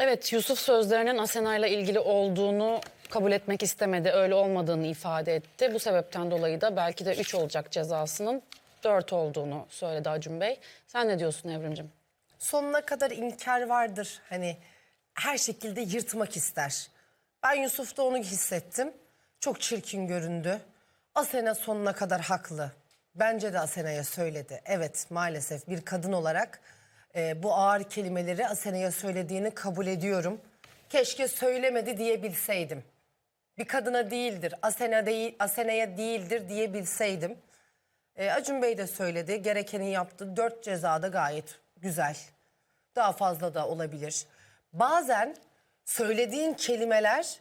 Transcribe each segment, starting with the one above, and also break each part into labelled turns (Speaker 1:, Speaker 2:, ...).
Speaker 1: Evet Yusuf sözlerinin Asena ile ilgili olduğunu kabul etmek istemedi. Öyle olmadığını ifade etti. Bu sebepten dolayı da belki de 3 olacak cezasının 4 olduğunu söyledi Acun Bey. Sen ne diyorsun Evrimcim?
Speaker 2: sonuna kadar inkar vardır. Hani her şekilde yırtmak ister. Ben Yusuf'ta onu hissettim. Çok çirkin göründü. Asena sonuna kadar haklı. Bence de Asena'ya söyledi. Evet maalesef bir kadın olarak e, bu ağır kelimeleri Asena'ya söylediğini kabul ediyorum. Keşke söylemedi diyebilseydim. Bir kadına değildir, Asena değil, Asena'ya değildir diyebilseydim. E, Acun Bey de söyledi. Gerekeni yaptı. Dört cezada gayet güzel. Daha fazla da olabilir. Bazen söylediğin kelimeler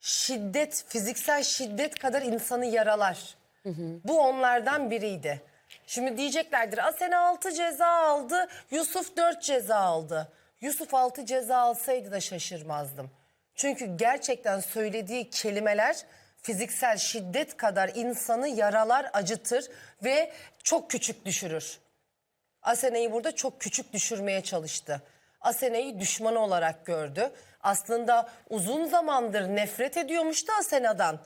Speaker 2: şiddet, fiziksel şiddet kadar insanı yaralar. Bu onlardan biriydi. Şimdi diyeceklerdir Asena 6 ceza aldı, Yusuf 4 ceza aldı. Yusuf 6 ceza alsaydı da şaşırmazdım. Çünkü gerçekten söylediği kelimeler fiziksel şiddet kadar insanı yaralar, acıtır ve çok küçük düşürür. Asena'yı burada çok küçük düşürmeye çalıştı. Asena'yı düşmanı olarak gördü. Aslında uzun zamandır nefret ediyormuş da Asena'dan.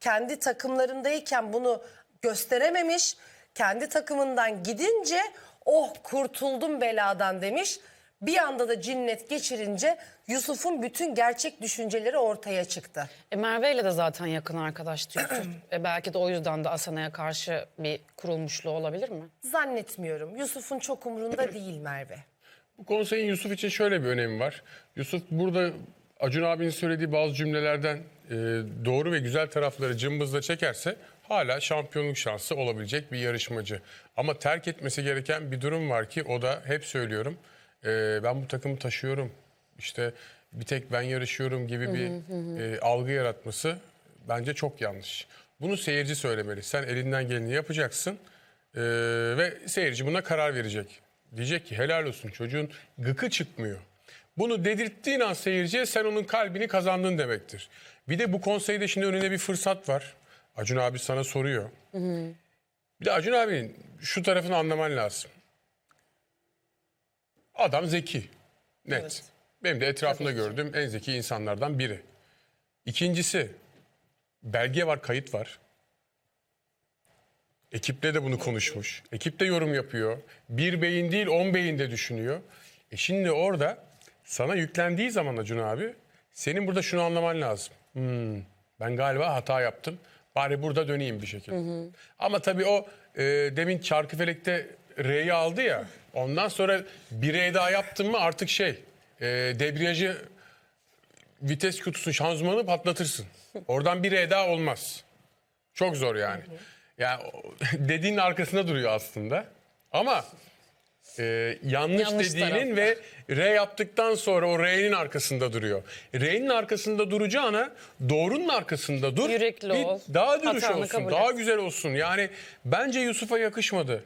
Speaker 2: Kendi takımlarındayken bunu gösterememiş. Kendi takımından gidince oh kurtuldum beladan demiş. Bir anda da cinnet geçirince Yusuf'un bütün gerçek düşünceleri ortaya çıktı.
Speaker 1: E, Merve ile de zaten yakın arkadaştı Yusuf. e, belki de o yüzden de Asena'ya karşı bir kurulmuşluğu olabilir mi?
Speaker 2: Zannetmiyorum. Yusuf'un çok umurunda değil Merve.
Speaker 3: Bu konseyin Yusuf için şöyle bir önemi var. Yusuf burada Acun abinin söylediği bazı cümlelerden e, doğru ve güzel tarafları cımbızla çekerse hala şampiyonluk şansı olabilecek bir yarışmacı. Ama terk etmesi gereken bir durum var ki o da hep söylüyorum. e, ben bu takımı taşıyorum. İşte bir tek ben yarışıyorum gibi bir e, algı yaratması bence çok yanlış. Bunu seyirci söylemeli. Sen elinden geleni yapacaksın. Ee, ve seyirci buna karar verecek. Diyecek ki helal olsun çocuğun gıkı çıkmıyor. Bunu dedirttiğin an seyirciye sen onun kalbini kazandın demektir. Bir de bu konseyde şimdi önünde bir fırsat var. Acun abi sana soruyor. Bir de Acun abinin şu tarafını anlaman lazım. Adam zeki. Net.
Speaker 2: Evet.
Speaker 3: Benim de etrafımda gördüğüm en zeki insanlardan biri. İkincisi belge var, kayıt var. Ekiple de bunu konuşmuş. Ekip de yorum yapıyor. Bir beyin değil on beyin de düşünüyor. E şimdi orada sana yüklendiği zaman Acun abi senin burada şunu anlaman lazım. Hmm, ben galiba hata yaptım. Bari burada döneyim bir şekilde. Ama tabii o e, demin Çarkıfelek'te R'yi aldı ya. Ondan sonra bir R daha yaptın mı artık şey e, debriyajı vites kutusu şanzımanı patlatırsın. Oradan bir R daha olmaz. Çok zor yani. Yani o- dediğinin arkasında duruyor aslında. Ama e, yanlış,
Speaker 1: Yanlış
Speaker 3: dediğinin ve R yaptıktan sonra o R'nin arkasında duruyor. R'nin arkasında duracağına doğrunun arkasında dur.
Speaker 1: Yürekli
Speaker 3: Bir
Speaker 1: ol,
Speaker 3: Daha dürüst
Speaker 1: hatanı
Speaker 3: olsun.
Speaker 1: kabul
Speaker 3: Daha
Speaker 1: et.
Speaker 3: güzel olsun. Yani bence Yusuf'a yakışmadı.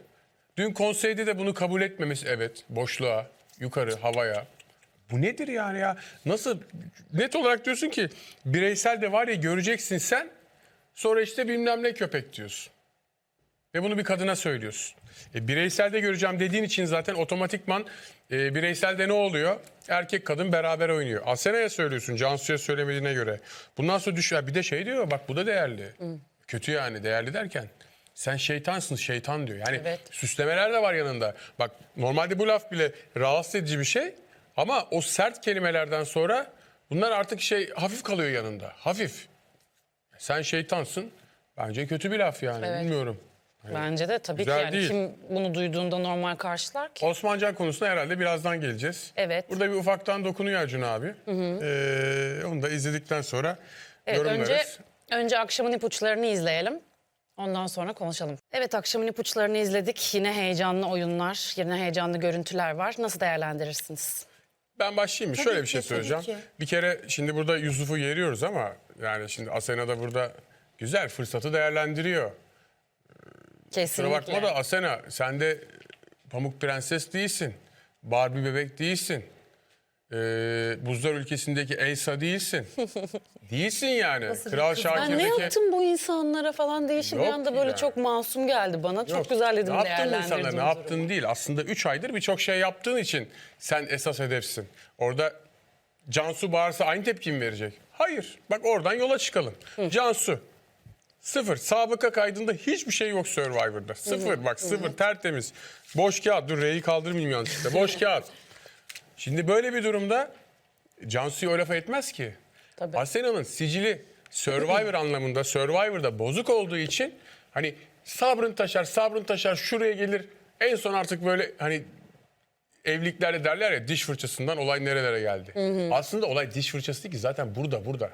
Speaker 3: Dün konseyde de bunu kabul etmemesi evet boşluğa, yukarı, havaya. Bu nedir yani ya? Nasıl net olarak diyorsun ki bireysel de var ya göreceksin sen sonra işte bilmem ne köpek diyorsun. Ve bunu bir kadına söylüyorsun. E, bireyselde göreceğim dediğin için zaten otomatikman e, bireyselde ne oluyor? Erkek kadın beraber oynuyor. Asena'ya söylüyorsun Cansu'ya söylemediğine göre. Bundan sonra düş ya bir de şey diyor bak bu da değerli. Kötü yani değerli derken. Sen şeytansın şeytan diyor. Yani
Speaker 1: Evet.
Speaker 3: süslemeler de var yanında. Bak normalde bu laf bile rahatsız edici bir şey. Ama o sert kelimelerden sonra bunlar artık şey hafif kalıyor yanında. Hafif. Sen şeytansın. Bence kötü bir laf yani.
Speaker 1: Evet.
Speaker 3: Bilmiyorum.
Speaker 1: Bence de tabii ki
Speaker 3: Güzel
Speaker 1: yani
Speaker 3: değil.
Speaker 1: kim bunu duyduğunda normal karşılar ki?
Speaker 3: Osmancan konusuna herhalde birazdan geleceğiz.
Speaker 1: Evet.
Speaker 3: Burada bir ufaktan dokunuyor Acun abi. Ee, onu da izledikten sonra
Speaker 1: Evet,
Speaker 3: yorumlarız.
Speaker 1: önce önce akşamın ipuçlarını izleyelim. Ondan sonra konuşalım. Evet akşamın ipuçlarını izledik. Yine heyecanlı oyunlar, yine heyecanlı görüntüler var. Nasıl değerlendirirsiniz?
Speaker 3: Ben başlayayım mı?
Speaker 2: Tabii
Speaker 3: Şöyle bir
Speaker 2: ki,
Speaker 3: şey
Speaker 2: tabii
Speaker 3: söyleyeceğim.
Speaker 2: ki.
Speaker 3: Bir kere şimdi burada Yusuf'u yeriyoruz ama yani şimdi Asena da burada güzel fırsatı değerlendiriyor. Kusura
Speaker 1: Kesinlikle.
Speaker 3: bakma da Asena sen de Pamuk Prenses değilsin. Barbie bebek değilsin. Ee, buzlar ülkesindeki Elsa değilsin. değilsin yani.
Speaker 2: Nasıl
Speaker 3: Kral?
Speaker 1: Ben ne yaptım bu insanlara falan değişik bir
Speaker 3: Yok
Speaker 1: anda böyle
Speaker 3: yani.
Speaker 1: çok masum geldi bana.
Speaker 3: Yok,
Speaker 1: Çok güzel dedim
Speaker 3: Ne yaptın
Speaker 1: değerlendirdim.
Speaker 3: insanlar ne yaptın değil. Aslında 3 aydır birçok şey yaptığın için sen esas hedefsin. Orada Cansu bağırsa aynı tepki mi verecek? Hayır. Bak oradan yola çıkalım. Cansu. Sıfır. Sabıka kaydında hiçbir şey yok Survivor'da. Sıfır. Bak sıfır. Tertemiz. Boş kağıt. Dur R'yi kaldırmayayım yanlışlıkla. Boş kağıt. Şimdi böyle bir durumda Cansu'yu o lafa etmez ki.
Speaker 1: Tabii.
Speaker 3: Asena'nın sicili Survivor anlamında Survivor'da bozuk olduğu için hani sabrın taşar, sabrın taşar şuraya gelir. En son artık böyle hani evliliklerde derler ya diş fırçasından olay nerelere geldi. Aslında olay diş fırçası değil ki zaten burada burada.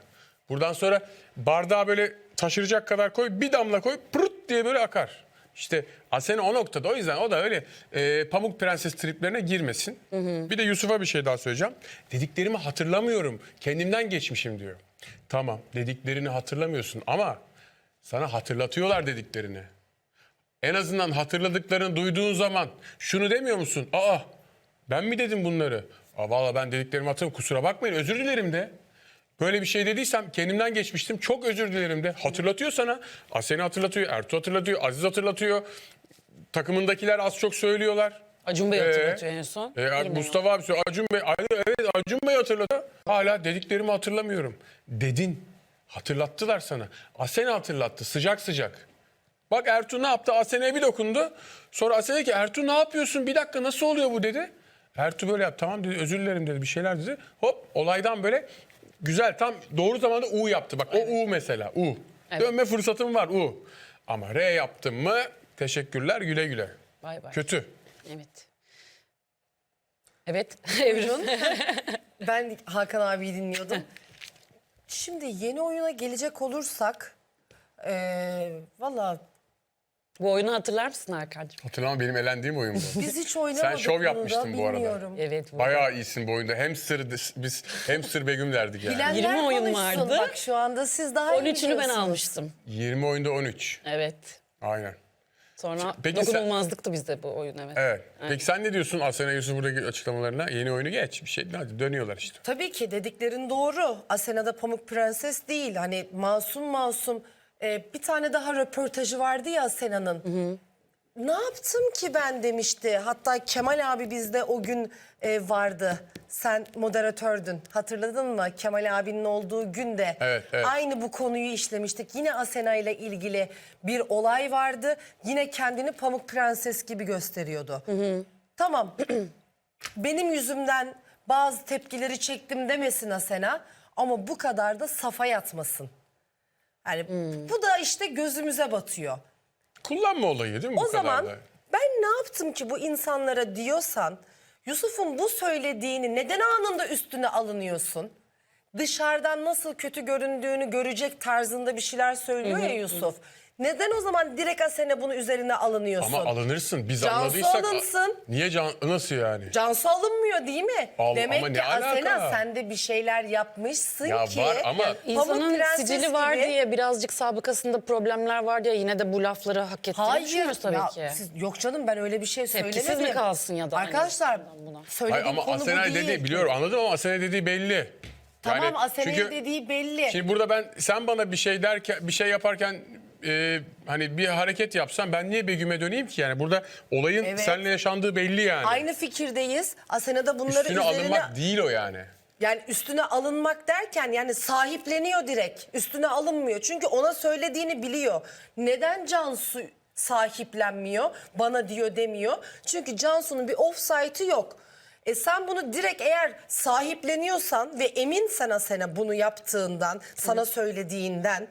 Speaker 3: Buradan sonra bardağı böyle taşıracak kadar koy bir damla koy pırut diye böyle akar. İşte Asena o noktada o yüzden o da öyle e, pamuk prenses triplerine girmesin. Bir de Yusuf'a bir şey daha söyleyeceğim. Dediklerimi hatırlamıyorum kendimden geçmişim diyor. Tamam dediklerini hatırlamıyorsun ama sana hatırlatıyorlar dediklerini. En azından hatırladıklarını duyduğun zaman şunu demiyor musun? Aa ben mi dedim bunları? Aa valla ben dediklerimi hatırlamıyorum kusura bakmayın özür dilerim de. Böyle bir şey dediysem kendimden geçmiştim çok özür dilerim de. Hatırlatıyor sana. Aseni hatırlatıyor, Ertuğ hatırlatıyor, Aziz hatırlatıyor. Takımındakiler az çok söylüyorlar.
Speaker 1: Acun Bey
Speaker 3: Ee,
Speaker 1: hatırlatıyor en son.
Speaker 3: E,
Speaker 1: Bilmiyorum.
Speaker 3: Mustafa abi söylüyor. Acun Bey, evet Acun Bey hatırladı. Hala dediklerimi hatırlamıyorum. Dedin. Hatırlattılar sana. Asena hatırlattı sıcak sıcak. Bak Ertuğ ne yaptı? Asena'ya bir dokundu. Sonra Asena ki Ertuğ ne yapıyorsun? Bir dakika nasıl oluyor bu dedi. Ertuğ böyle yaptı. Tamam dedi özür dilerim dedi bir şeyler dedi. Hop olaydan böyle güzel tam doğru zamanda U yaptı. Bak o U mesela U. Dönme fırsatım var U. Ama R yaptım mı teşekkürler güle güle.
Speaker 1: Bay bay.
Speaker 3: Kötü.
Speaker 1: Evet. Evet. Evrim.
Speaker 2: Ben Hakan abiyi dinliyordum. Şimdi yeni oyuna gelecek olursak eee valla
Speaker 1: Bu oyunu hatırlar mısın Hakan'cığım?
Speaker 3: Hatırlamam benim elendiğim oyun bu.
Speaker 2: biz hiç oynamadık
Speaker 3: şov
Speaker 2: bunu da
Speaker 3: yapmıştın bu arada.
Speaker 2: bilmiyorum.
Speaker 1: Evet. bu.
Speaker 3: Bayağı iyisin bu oyunda. Hamster biz hamster Begüm derdik yani.
Speaker 2: Bilenler
Speaker 1: 20 oyun
Speaker 2: konuşsun.
Speaker 1: vardı.
Speaker 2: Bak şu anda siz daha iyi
Speaker 1: 13'ünü ben almıştım.
Speaker 3: 20 oyunda 13.
Speaker 1: Evet.
Speaker 3: Aynen.
Speaker 1: Sonra
Speaker 3: Peki sen-
Speaker 1: dokunulmazlıktı bizde bu oyun evet.
Speaker 3: Evet. Peki sen ne diyorsun Asena Yusuf buradaki açıklamalarına? Yeni oyunu geç. Bir şey hadi dönüyorlar işte.
Speaker 2: Tabii ki dediklerin doğru. Asena'da Pamuk Prenses değil. Hani masum masum. Ee, bir tane daha röportajı vardı ya Asena'nın. Ne yaptım ki ben demişti. Hatta Kemal abi bizde o gün e, vardı. Sen moderatördün. Hatırladın mı? Kemal abinin olduğu günde.
Speaker 3: Evet, evet.
Speaker 2: Aynı bu konuyu işlemiştik. Yine Asena ile ilgili bir olay vardı. Yine kendini Pamuk Prenses gibi gösteriyordu. Tamam. benim yüzümden bazı tepkileri çektim demesin Asena ama bu kadar da safa yatmasın. Yani bu da işte gözümüze batıyor.
Speaker 3: Kullanma olayı değil mi bu
Speaker 2: O
Speaker 3: kadar
Speaker 2: zaman
Speaker 3: da?
Speaker 2: ben ne yaptım ki bu insanlara diyorsan Yusuf'un bu söylediğini neden anında üstüne alınıyorsun? Dışarıdan nasıl kötü göründüğünü görecek tarzında bir şeyler söylüyor ya Yusuf. Neden o zaman direkt Asena bunu üzerine alınıyorsun?
Speaker 3: Ama alınırsın. Biz
Speaker 2: Cansu
Speaker 3: anladıysak...
Speaker 2: alınsın.
Speaker 3: Niye can... Nasıl yani?
Speaker 2: Cansu alınmıyor değil mi?
Speaker 3: Al-
Speaker 2: Demek
Speaker 3: ama ne
Speaker 2: ki Asena
Speaker 3: alaka?
Speaker 2: sen de bir şeyler yapmışsın
Speaker 3: Ya
Speaker 2: ki.
Speaker 3: var ama-
Speaker 2: Pamuk
Speaker 1: İnsanın
Speaker 2: Prenses
Speaker 1: sicili var
Speaker 2: gibi-
Speaker 1: diye birazcık sabıkasında problemler var diye yine de bu lafları hak ettiğini
Speaker 2: Hayır.
Speaker 1: düşünüyoruz tabii
Speaker 2: ya
Speaker 1: ki.
Speaker 2: siz- yok canım ben öyle bir şey
Speaker 1: Tepkisiz
Speaker 2: söylemedim.
Speaker 1: mi kalsın ya da
Speaker 2: Arkadaşlar
Speaker 1: aynı buna?
Speaker 2: söylediğim
Speaker 3: Hayır, ama
Speaker 2: konu
Speaker 3: Asena
Speaker 2: bu değil.
Speaker 3: dediği biliyorum anladım ama Asena dediği belli.
Speaker 2: Tamam
Speaker 3: Yani
Speaker 2: Asena'nın
Speaker 3: çünkü-
Speaker 2: dediği belli.
Speaker 3: Şimdi burada ben sen bana bir şey derken bir şey yaparken e, hani bir hareket yapsan ben niye Begüm'e döneyim ki yani burada olayın
Speaker 2: Evet.
Speaker 3: seninle yaşandığı belli yani.
Speaker 2: Aynı fikirdeyiz. Asena da bunları
Speaker 3: Üstüne
Speaker 2: üzerine
Speaker 3: alınmak değil o yani.
Speaker 2: yani üstüne alınmak derken yani sahipleniyor direkt. Üstüne alınmıyor. Çünkü ona söylediğini biliyor. Neden Cansu sahiplenmiyor? Bana diyor demiyor. Çünkü Cansu'nun bir offside'ı yok. E sen bunu direkt eğer sahipleniyorsan ve eminsen Asena bunu yaptığından, sana söylediğinden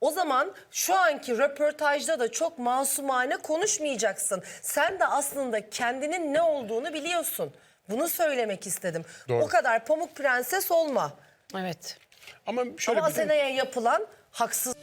Speaker 2: o zaman şu anki röportajda da çok masumane konuşmayacaksın. Sen de aslında kendinin ne olduğunu biliyorsun. Bunu söylemek istedim.
Speaker 3: Doğru.
Speaker 2: O kadar pamuk prenses olma.
Speaker 1: Evet.
Speaker 3: Ama şöyle
Speaker 2: Ama
Speaker 3: bir
Speaker 2: Asena'ya yapılan haksız.